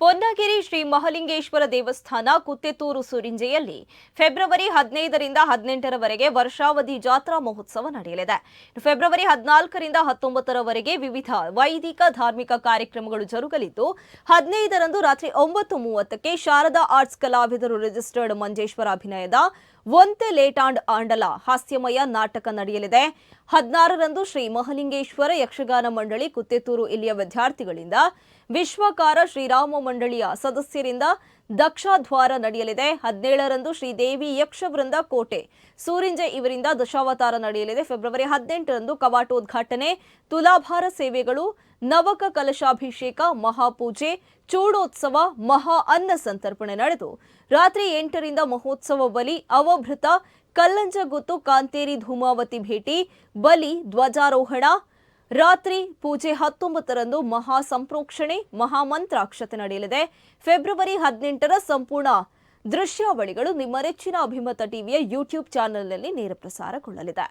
ಪೊನ್ನಗಿರಿ ಶ್ರೀ ಮಹಲಿಂಗೇಶ್ವರ ದೇವಸ್ಥಾನ ಕುತ್ತೆತ್ತೂರು ಸುರಿಂಜೆಯಲ್ಲಿ ಫೆಬ್ರವರಿ ಹದಿನೈದರಿಂದ ಹದಿನೆಂಟರವರೆಗೆ ವರ್ಷಾವಧಿ ಜಾತ್ರಾ ಮಹೋತ್ಸವ ನಡೆಯಲಿದೆ. ಫೆಬ್ರವರಿ ಹದಿನಾಲ್ಕರಿಂದ ಹತ್ತೊಂಬತ್ತರವರೆಗೆ ವಿವಿಧ ವೈದಿಕ, ಧಾರ್ಮಿಕ ಕಾರ್ಯಕ್ರಮಗಳು ಜರುಗಲಿದ್ದು, ಹದಿನೈದರಂದು ರಾತ್ರಿ ಒಂಬತ್ತು ಮೂವತ್ತಕ್ಕೆ ಶಾರದಾ ಆರ್ಟ್ಸ್ ಕಲಾವಿದರು ರಿಜಿಸ್ಟರ್ಡ್ ಮಂಜೇಶ್ವರ ಅಭಿನಯದ ಒಂತೆ ಲೇಟಾಂಡ್ ಆಂಡಲ ಹಾಸ್ಯಮಯ ನಾಟಕ ನಡೆಯಲಿದೆ. ಹದಿನಾರರಂದು ಶ್ರೀ ಮಹಲಿಂಗೇಶ್ವರ ಯಕ್ಷಗಾನ ಮಂಡಳಿ ಕುತ್ತೆತ್ತೂರು ಇಲ್ಲಿಯ ವಿದ್ಯಾರ್ಥಿಗಳಿಂದ ವಿಶ್ವಕಾರ ಶ್ರೀರಾಮ ಮಂಡಳಿಯ ಸದಸ್ಯರಿಂದ ದಕ್ಷಾದ್ವಾರ ನಡೆಯಲಿದೆ. ಹದಿನೇಳರಂದು ಶ್ರೀದೇವಿ ಯಕ್ಷವೃಂದ ಕೋಟೆ. ಸೂರಿಂಜೆ ಇವರಿಂದ ದಶಾವತಾರ ನಡೆಯಲಿದೆ. ಫೆಬ್ರವರಿ ಹದಿನೆಂಟರಂದು ಕವಾಟೋದ್ಘಾಟನೆ ತುಲಾಭಾರ ಸೇವೆಗಳು, ನವಕ ಕಲಶಾಭಿಷೇಕ, ಮಹಾಪೂಜೆ, ಚೂಡೋತ್ಸವ, ಮಹಾ ಅನ್ನ ಸಂತರ್ಪಣೆ ನಡೆದು, ರಾತ್ರಿ ಎಂಟರಿಂದ ಮಹೋತ್ಸವ ಬಲಿ, ಅವಭೃತ, ಕಲ್ಲಂಜಗುತ್ತು, ಕಾಂತೇರಿ ಧೂಮಾವತಿ ಭೇಟಿ, ಬಲಿ, ಧ್ವಜಾರೋಹಣ ರಾತ್ರಿ ಪೂಜೆ ಹತ್ತೊಂಬತ್ತರಂದು ಮಹಾ ಸಂಪ್ರೋಕ್ಷಣೆ ಮಹಾಮಂತ್ರಾಕ್ಷತೆ ನಡೆಯಲಿದೆ. ಫೆಬ್ರವರಿ ಹದಿನೆಂಟರ ಸಂಪೂರ್ಣ ದೃಶ್ಯಾವಳಿಗಳು ನಿಮ್ಮ ನೆಚ್ಚಿನ ಅಭಿಮತ ಟಿವಿಯ ಯೂಟ್ಯೂಬ್ ಚಾನೆಲ್ನಲ್ಲಿ ನೇರ ಪ್ರಸಾರಗೊಳ್ಳಲಿದೆ.